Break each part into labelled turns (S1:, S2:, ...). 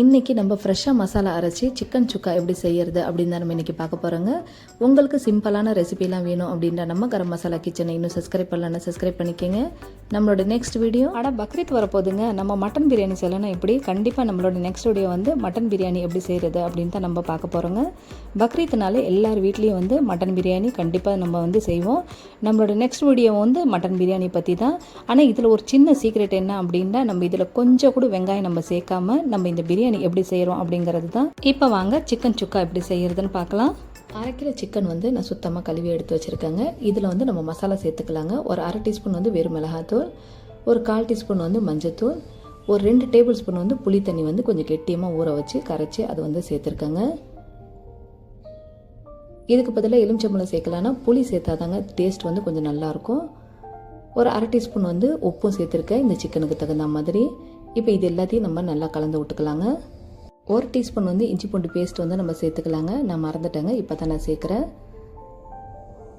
S1: இன்றைக்கி நம்ம ஃப்ரெஷ்ஷாக மசாலா அரைச்சி சிக்கன் சுக்கா எப்படி செய்கிறது அப்படின்னு தான் நம்ம இன்றைக்கி பார்க்க போகிறோங்க உங்களுக்கு சிம்பிளான ரெசிபிலாம் வேணும் அப்படின்ற நம்ம கரம் மசாலா கிச்சனை இன்னும் சப்ஸ்கிரைப் பண்ணலன்னா சப்ஸ்கிரைப் பண்ணிக்கோங்க. நம்மளோட நெக்ஸ்ட் வீடியோ ஆனால் பக்ரீத் வரப்போகுதுங்க. நம்ம மட்டன் பிரியாணி செய்யலாம் எப்படி? கண்டிப்பாக நம்மளோட நெக்ஸ்ட் வீடியோ வந்து மட்டன் பிரியாணி எப்படி செய்கிறது அப்படின்னு தான் நம்ம பார்க்க போகிறோங்க பக்ரீத்னாலே எல்லார் வீட்லேயும் வந்து மட்டன் பிரியாணி கண்டிப்பாக நம்ம வந்து செய்வோம். நம்மளோட நெக்ஸ்ட் வீடியோ வந்து மட்டன் பிரியாணி பற்றி தான். ஆனால் இதில் ஒரு சின்ன சீக்ரெட் என்ன அப்படின்னா நம்ம இதில் கொஞ்சம் கூட வெங்காயம் நம்ம சேர்க்காம நம்ம இந்த பிரியாணி எப்படி செய்கிறோம் அப்படிங்கிறது தான். இப்போ வாங்க சிக்கன் சுக்கா எப்படி செய்கிறதுன்னு பார்க்கலாம். அரை கிலோ சிக்கன் வந்து நான் சுத்தமாக கழுவி எடுத்து வச்சுருக்கேங்க. இதில் வந்து நம்ம மசாலா சேர்த்துக்கலாங்க. ஒரு அரை டீஸ்பூன் வந்து வெறும் மிளகாத்தூள் ஒரு கால் டீஸ்பூன் வந்து மஞ்சத்தூள் ஒரு ரெண்டு டேபிள் ஸ்பூன் வந்து புளி தண்ணி வந்து கொஞ்சம் கெட்டியமாக ஊற வச்சு கரைச்சி அது வந்து சேர்த்துருக்கேங்க. இதுக்கு பதிலாக எலுமிச்சம்பழம் சேர்க்கலான்னா புளி சேர்த்தாதாங்க டேஸ்ட் வந்து கொஞ்சம் நல்லாயிருக்கும் ஒரு அரை டீஸ்பூன் வந்து உப்பும் சேர்த்துருக்கேன். இந்த சிக்கனுக்கு தகுந்த மாதிரி. இப்போ இது எல்லாத்தையும் நம்ம நல்லா கலந்து விட்டுக்கலாங்க. ஒரு டீஸ்பூன் வந்து இஞ்சி பூண்டு பேஸ்ட் வந்து நம்ம சேர்த்துக்கலாங்க. நான் மறந்துட்டேங்க இப்போ தான் நான் சேர்க்குறேன்.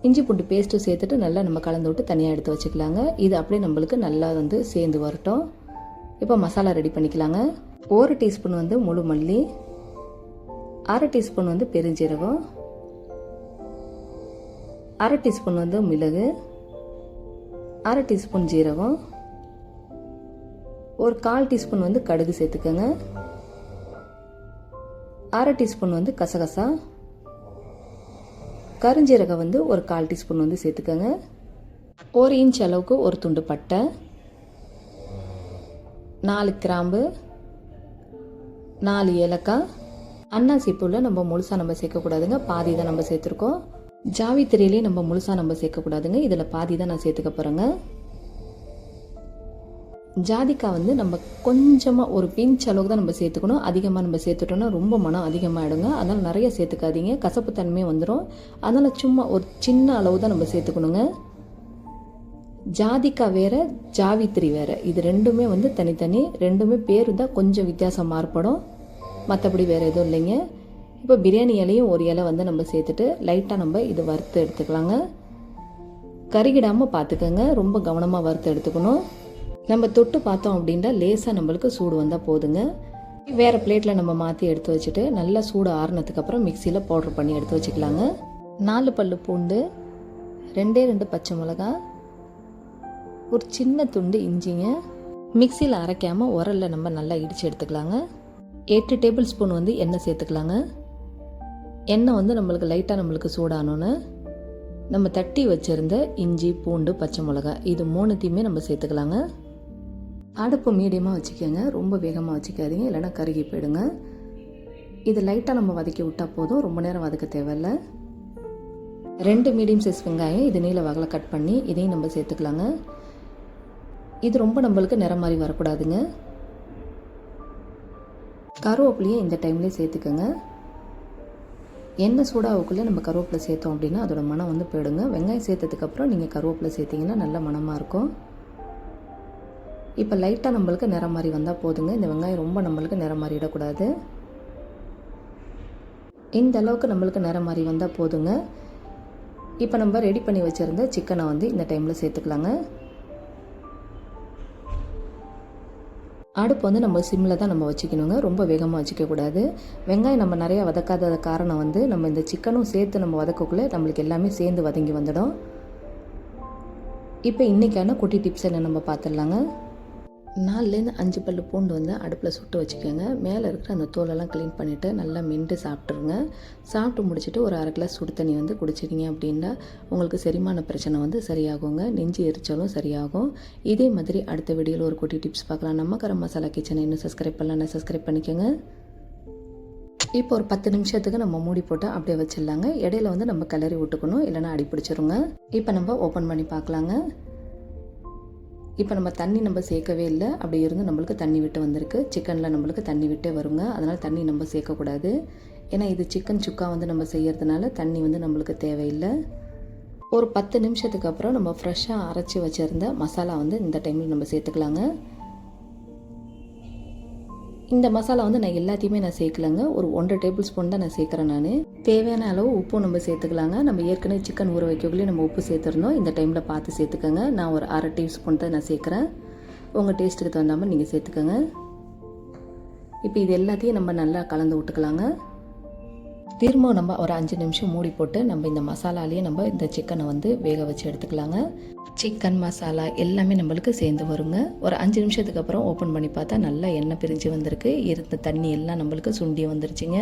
S1: இஞ்சி பூண்டு பேஸ்ட்டு சேர்த்துட்டு நல்லா நம்ம கலந்து விட்டு தனியாக எடுத்து வச்சுக்கலாங்க. இது அப்படியே நம்மளுக்கு நல்லா வந்து சேர்ந்து வரட்டும். இப்போ மசாலா ரெடி பண்ணிக்கலாங்க. ஒரு டீஸ்பூன் வந்து முழு மல்லி அரை டீஸ்பூன் வந்து பெருஞ்சீரகம் அரை டீஸ்பூன் வந்து மிளகு அரை டீஸ்பூன் ஜீரகம் ஒரு கால் டீஸ்பூன் வந்து கடுகு சேர்த்துக்கோங்க. அரை டீஸ்பூன் வந்து கசகசா. கருஞ்சீரகம் வந்து ஒரு கால் டீஸ்பூன் வந்து சேர்த்துக்கோங்க. ஒரு இன்ச் அளவுக்கு ஒரு துண்டு பட்டை. நாலு கிராம்பு. நாலு ஏலக்காய். அன்னாசி பூவில் நம்ம முழுசாக நம்ம சேர்க்கக்கூடாதுங்க. பாதி தான் நம்ம சேர்த்துருக்கோம். ஜாவித்திரியிலே நம்ம முழுசாக நம்ம சேர்க்கக்கூடாதுங்க. இதில் பாதி தான் நான் சேர்த்துக்க போகிறேங்க ஜாதிக்காய் வந்து நம்ம கொஞ்சமாக ஒரு பிஞ்ச் அளவுக்கு தான் நம்ம சேர்த்துக்கணும். அதிகமாக நம்ம சேர்த்துட்டோம்னா ரொம்ப மனம் அதிகமாகிடுங்க அதனால் நிறைய சேர்த்துக்காதீங்க. கசப்பு தன்மை வந்துடும் அதனால் சும்மா ஒரு சின்ன அளவு தான் நம்ம சேர்த்துக்கணுங்க. ஜாதிக்காய் வேறு ஜாவித்திரி வேறு. இது ரெண்டுமே வந்து தனித்தனி ரெண்டுமே பேர் தான் கொஞ்சம் வித்தியாசம் மாறுபடும். மற்றபடி வேறு எதுவும் இல்லைங்க. இப்போ பிரியாணி இலையும் ஒரு இலை வந்து நம்ம சேர்த்துட்டு லைட்டாக நம்ம இது வறுத்து எடுத்துக்கலாங்க. கருகிடாமல் பார்த்துக்கோங்க ரொம்ப கவனமாக வறுத்து எடுத்துக்கணும். நம்ம தொட்டு பார்த்தோம் அப்படின்னா லேசாக நம்மளுக்கு சூடு வந்தால் போதுங்க. வேறு பிளேட்டில் நம்ம மாற்றி எடுத்து வச்சுட்டு நல்லா சூடு ஆறுனதுக்கப்புறம் மிக்சியில் பவுடர் பண்ணி எடுத்து வச்சுக்கலாங்க. நாலு பல்லு பூண்டு ரெண்டே ரெண்டு பச்சை மிளகா ஒரு சின்ன துண்டு இஞ்சிங்க. மிக்சியில் அரைக்காமல் உரலில் நம்ம நல்லா இடித்து எடுத்துக்கலாங்க. எட்டு டேபிள் ஸ்பூன் வந்து எண்ணெய் சேர்த்துக்கலாங்க. எண்ணெய் வந்து நம்மளுக்கு லைட்டாக நம்மளுக்கு சூடானோன்னு நம்ம தட்டி வச்சுருந்த இஞ்சி பூண்டு பச்சை மிளகாய் இது மூணுத்தையுமே நம்ம சேர்த்துக்கலாங்க. அடுப்பு மீடியமாக வச்சுக்கோங்க. ரொம்ப வேகமாக வச்சுக்காதீங்க. இல்லைன்னா கருகி போயிடுங்க. இது லைட்டாக நம்ம வதக்கி விட்டால் போதும். ரொம்ப நேரம் வதக்க தேவையில்ல. ரெண்டு மீடியம் சைஸ் வெங்காயம் இது நீல வகலை கட் பண்ணி இதையும் நம்ம சேர்த்துக்கலாங்க. இது ரொம்ப நம்மளுக்கு நிறம் மாதிரி வரக்கூடாதுங்க. கருவேப்பிலையும் இந்த டைம்லேயே சேர்த்துக்கோங்க. எண்ணெய் சூடாவுக்குள்ளே நம்ம கருவேப்பிலை சேர்த்தோம் அப்படின்னா அதோட மனம் வந்து போயிடுங்க. வெங்காயம் சேர்த்ததுக்கப்புறம் நீங்கள் கருவேப்பிலை சேர்த்திங்கன்னா நல்ல மனமாக இருக்கும். இப்போ லைட்டாக நம்மளுக்கு நிறம் மாதிரி வந்தால் போதுங்க. இந்த வெங்காயம் ரொம்ப நம்மளுக்கு நிறம் மாறிடக்கூடாது. இந்த அளவுக்கு நம்மளுக்கு நிறம் மாதிரி வந்தால் போதுங்க. இப்போ நம்ம ரெடி பண்ணி வச்சுருந்த சிக்கனை வந்து இந்த டைமில் சேர்த்துக்கலாங்க. அடுப்பு வந்து நம்ம சிம்மில் தான் நம்ம வச்சுக்கணுங்க. ரொம்ப வேகமாக வச்சுக்கக்கூடாது. வெங்காயம் நம்ம நிறையா வதக்காத காரணம் வந்து நம்ம இந்த சிக்கனும் சேர்த்து நம்ம வதக்கக்குள்ளே நம்மளுக்கு எல்லாமே சேர்ந்து வதங்கி வந்துடும். இப்போ இன்றைக்கான குட்டி டிப்ஸ் என்ன நம்ம பார்த்துடலாங்க. நாலுலேருந்து அஞ்சு பல் பூண்டு வந்து அடுப்பில் சுட்டு வச்சுக்கோங்க. மேலே இருக்கிற அந்த தோலெல்லாம் க்ளீன் பண்ணிவிட்டு நல்லா மென்று சாப்பிட்ருங்க சாப்பிட்டு முடிச்சுட்டு ஒரு அரை கிளாஸ் சுடு தண்ணி வந்து குடிச்சிக்கிங்க அப்படின்னா உங்களுக்கு செரிமான பிரச்சனை வந்து சரியாகுங்க. நெஞ்சு எரிச்சாலும் சரியாகும். இதே மாதிரி அடுத்த வீடியோவில் ஒரு குட்டி டிப்ஸ் பார்க்கலாம். நம்ம கரம் மசாலா கிச்சனை இன்னும் சப்ஸ்கிரைப் பண்ணலாம் சப்ஸ்கிரைப் பண்ணிக்கோங்க. இப்போ ஒரு பத்து நிமிஷத்துக்கு நம்ம மூடி போட்டு அப்படியே வச்சிடலாங்க. இடையில வந்து நம்ம கிளறி விட்டுக்கணும். இல்லைன்னா அடி பிடிச்சிருங்க இப்போ நம்ம ஓப்பன் பண்ணி பார்க்கலாங்க. இப்போ நம்ம தண்ணி நம்ம சேர்க்கவே இல்லை. அப்படி இருந்து நம்மளுக்கு தண்ணி விட்டு வந்திருக்கு. சிக்கனில் நம்மளுக்கு தண்ணி விட்டே வருங்க. அதனால் தண்ணி நம்ம சேர்க்கக்கூடாது. ஏன்னா இது சிக்கன் சுக்கா வந்து நம்ம செய்கிறதுனால தண்ணி வந்து நம்மளுக்கு தேவையில்லை. ஒரு பத்து நிமிஷத்துக்கு அப்புறம் நம்ம ஃப்ரெஷ்ஷாக அரைச்சி வச்சுருந்த மசாலா வந்து இந்த டைமில் நம்ம சேர்த்துக்கலாங்க. இந்த மசாலா வந்து நான் எல்லாத்தையுமே நான் சேர்க்கலங்க. ஒரு ஒன்றரை டேபிள் ஸ்பூன் தான் நான் சேர்க்குறேன் நான். தேவையான அளவு உப்பும் நம்ம சேர்த்துக்கலாங்க. நம்ம ஏற்கனவே சிக்கன் ஊற வைக்கக்குள்ளே நம்ம உப்பு சேர்த்துருந்தோம் இந்த டைமில் பார்த்து சேர்த்துக்கோங்க. நான் ஒரு அரை டீஸ்பூன் தான் நான் சேர்க்குறேன். உங்கள் டேஸ்ட்டுக்கு தகுந்த மாதிரி நீங்கள் சேர்த்துக்கோங்க. இப்போ இது எல்லாத்தையும் நம்ம நல்லா கலந்து விட்டுக்கலாங்க. திரும்ப நம்ம ஒரு அஞ்சு நிமிஷம் மூடி போட்டு நம்ம இந்த மசாலாலேயே நம்ம இந்த சிக்கனை வந்து வேக வச்சு எடுத்துக்கலாங்க. சிக்கன் மசாலா எல்லாமே நம்மளுக்கு சேர்ந்து வருங்க. ஒரு அஞ்சு நிமிஷத்துக்கு அப்புறம் ஓப்பன் பண்ணி பார்த்தா நல்லா எண்ணெய் பிரிஞ்சு வந்திருக்கு. இருந்த தண்ணி எல்லாம் நம்மளுக்கு சுண்டி வந்துருச்சுங்க.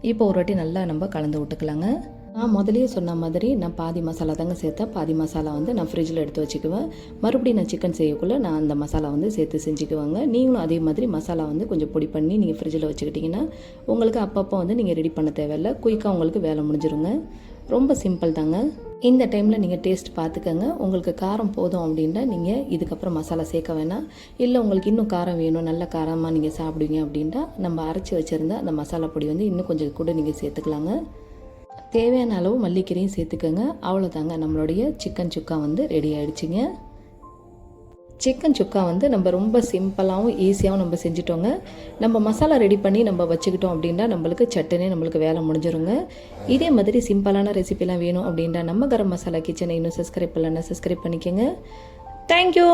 S1: இப்போ ஒரு வாட்டி நல்லா நம்ம கலந்து விட்டுக்கலாங்க. நான் முதலே சொன்ன மாதிரி நான் பாதி மசாலா தாங்க சேர்த்தேன். பாதி மசாலா வந்து நான் ஃப்ரிட்ஜில் எடுத்து வச்சுக்குவேன். மறுபடியும் நான் சிக்கன் செய்யக்குள்ளே நான் அந்த மசாலா வந்து சேர்த்து செஞ்சுக்குவேங்க. நீங்களும் அதே மாதிரி மசாலா வந்து கொஞ்சம் பொடி பண்ணி நீங்கள் ஃப்ரிட்ஜில் வச்சுக்கிட்டிங்கன்னா உங்களுக்கு அப்பப்போ வந்து நீங்கள் ரெடி பண்ண தேவையில்ல. குயிக்காக உங்களுக்கு வேலை முடிஞ்சிருங்க. ரொம்ப சிம்பிள் தாங்க. இந்த டைமில் நீங்கள் டேஸ்ட் பார்த்துக்கங்க. உங்களுக்கு காரம் போதும் அப்படின்னா நீங்கள் இதுக்கப்புறம் மசாலா சேர்க்க வேணாம். இல்லை உங்களுக்கு இன்னும் காரம் வேணும் நல்ல காரமாக நீங்கள் சாப்பிடுவீங்க அப்படின்ட்டா நம்ம அரைச்சி வச்சுருந்த அந்த மசாலா பொடி வந்து இன்னும் கொஞ்சம் கூட நீங்கள் சேர்த்துக்கலாங்க. தேவையான அளவு மல்லிக்கீரையும் சேர்த்துக்கோங்க. அவ்வளோதாங்க நம்மளுடைய சிக்கன் சுக்கா வந்து ரெடி ஆகிடுச்சிங்க சிக்கன் சுக்கா வந்து நம்ம ரொம்ப சிம்பிளாகவும் ஈஸியாகவும் நம்ம செஞ்சிட்டோங்க. நம்ம மசாலா ரெடி பண்ணி நம்ம வச்சுக்கிட்டோம் அப்படின்னா நம்மளுக்கு சட்டுனே நம்மளுக்கு வேலை முடிஞ்சிருங்க. இதே மாதிரி சிம்பிளான ரெசிபிலாம் வேணும் அப்படின்னா நம்ம கரம் மசாலா கிச்சனை இன்னும் சப்ஸ்கிரைப் பண்ணலன்னா சப்ஸ்கிரைப் பண்ணிக்கோங்க. தேங்க்யூ